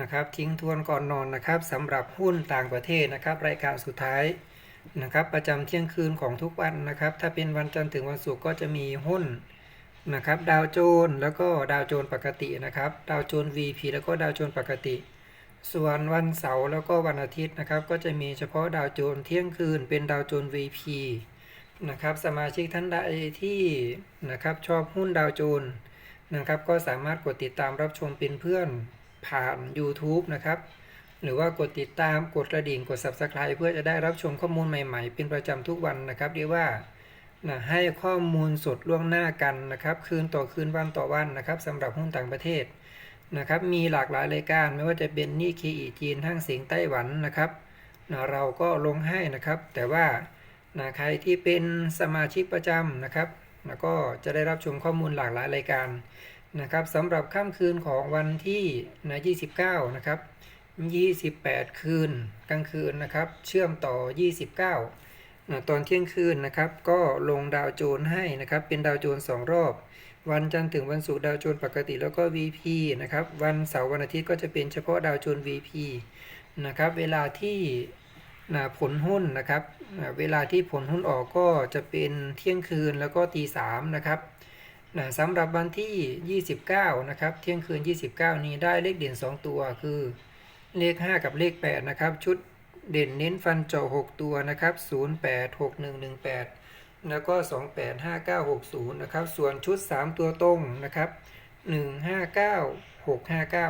นะครับทิ้งทวนก่อนนอนนะครับสำหรับหุ้นต่างประเทศนะครับ รายการสุดท้ายนะครับ ประจำเที่ยงคืนของทุกวันนะครับ ถ้าเป็นวันจันทร์ถึงวันศุกร์ก็จะมีหุ้นนะครับ ดาวโจนส์แล้วก็ดาวโจนส์ปกตินะครับ ดาวโจนส์ VP แล้วก็ดาวโจนส์ปกติ ส่วนวันเสาร์แล้วก็วันอาทิตย์นะครับ ก็จะมีเฉพาะดาวโจนส์เที่ยงคืนเป็นดาวโจนส์ VP นะครับ สมาชิกท่านใดที่นะครับชอบหุ้นดาวโจนส์นะครับ ก็สามารถกดติดตามรับชมเป็นเพื่อน ผ่าน YouTube นะครับ หรือว่ากดติดตามกดกระดิ่งกด Subscribe เพื่อจะได้รับชมข้อมูลใหม่ๆ เป็นประจำทุกวันนะครับ เรียกว่านะให้ข้อมูลสดล่วงหน้ากันนะครับ คืนต่อคืนวันต่อวันนะครับสำหรับหุ้นต่างประเทศนะครับ มีหลากหลายรายการไม่ว่าจะเป็นนี่คีอีจีนทั้งเสียงไต้หวันนะครับนะเราก็ลงให้นะครับ แต่ว่านะใครที่เป็นสมาชิกประจำนะครับนะก็จะได้รับชมข้อมูลหลากหลายรายการ นะครับสำหรับค่ำคืนของวันที่นะ29 นะครับ 28 คืนกลางคืนนะครับ เชื่อมต่อ 29นะตอนเที่ยงคืนนะครับ ก็ลงดาวโจนส์ให้นะครับ เป็นดาวโจนส์สองรอบ วันจันทร์ถึงวันศุกร์ดาวโจนส์ปกติแล้วก็ VP นะครับ วันเสาร์วันอาทิตย์ก็จะเป็นเฉพาะดาวโจนส์ VP นะครับ เวลาที่นะผลหุ้นนะครับนะเวลาที่ผลหุ้นออกก็จะเป็นเที่ยงคืนแล้วก็ตีสามนะครับ นะสำหรับวันที่ 29 นะครับ เที่ยงคืน 29 นี้ได้เลขเด่น 2 ตัวคือเลข 5 กับเลข 8 นะครับ ชุดเด่นเน้นฟันเจาะ6ตัวนะครับ 086118 แล้วก็ 285960 นะครับ ส่วนชุด 3 ตัวตรงนะครับ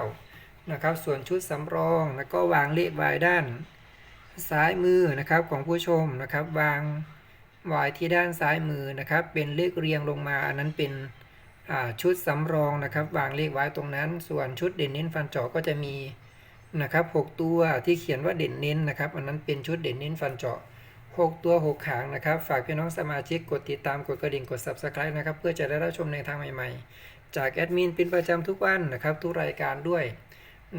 159659 นะครับ ส่วนชุดสำรองแล้วก็วางเลขไว้ด้าน ซ้ายมือนะครับของผู้ชมนะครับวาง วายที่ด้านซ้ายมือนะครับ เป็นเลขเรียงลงมา อันนั้นเป็นชุดสำรองนะครับ วางเลขไว้ตรงนั้น ส่วนชุดเด่นเน้นฟันเจาะก็จะมีนะครับ6ตัวที่เขียนว่าเด่นเน้นนะครับ อันนั้นเป็นชุดเด่นเน้นฟันเจาะ6 ตัว 6ขางนะครับ ฝากพี่น้องสมาชิกกดติดตามกดกระดิ่งกด subscribe นะครับ เพื่อจะได้รับชมในทางใหม่ๆ จากแอดมินเป็นประจำทุกวันนะครับ ทุกรายการด้วย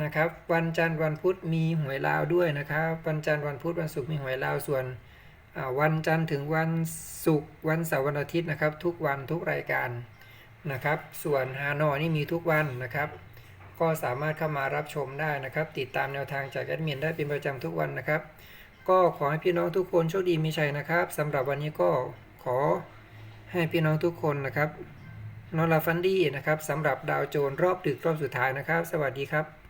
นะครับ วันจันทร์วันพุธมีหวยลาวด้วยนะครับ วันจันทร์วันพุธวันศุกร์มีหวยลาวส่วน วันจันทร์ถึงวันศุกร์วันเสาร์วันอาทิตย์นะครับ ทุกวันทุกรายการนะครับ ส่วนฮานอยนี่มีทุกวันนะครับ ก็สามารถเข้ามารับชมได้นะครับ ติดตามแนวทางจากแอดมินได้เป็นประจำทุกวันนะครับ ก็ขอให้พี่น้องทุกคนโชคดีมีชัยนะครับสำหรับวันนี้ก็ขอให้พี่น้องทุกคนนะครับนอนหลับฝันดีนะครับสำหรับดาวโจนรอบดึกรอบสุดท้ายนะครับ สวัสดีครับ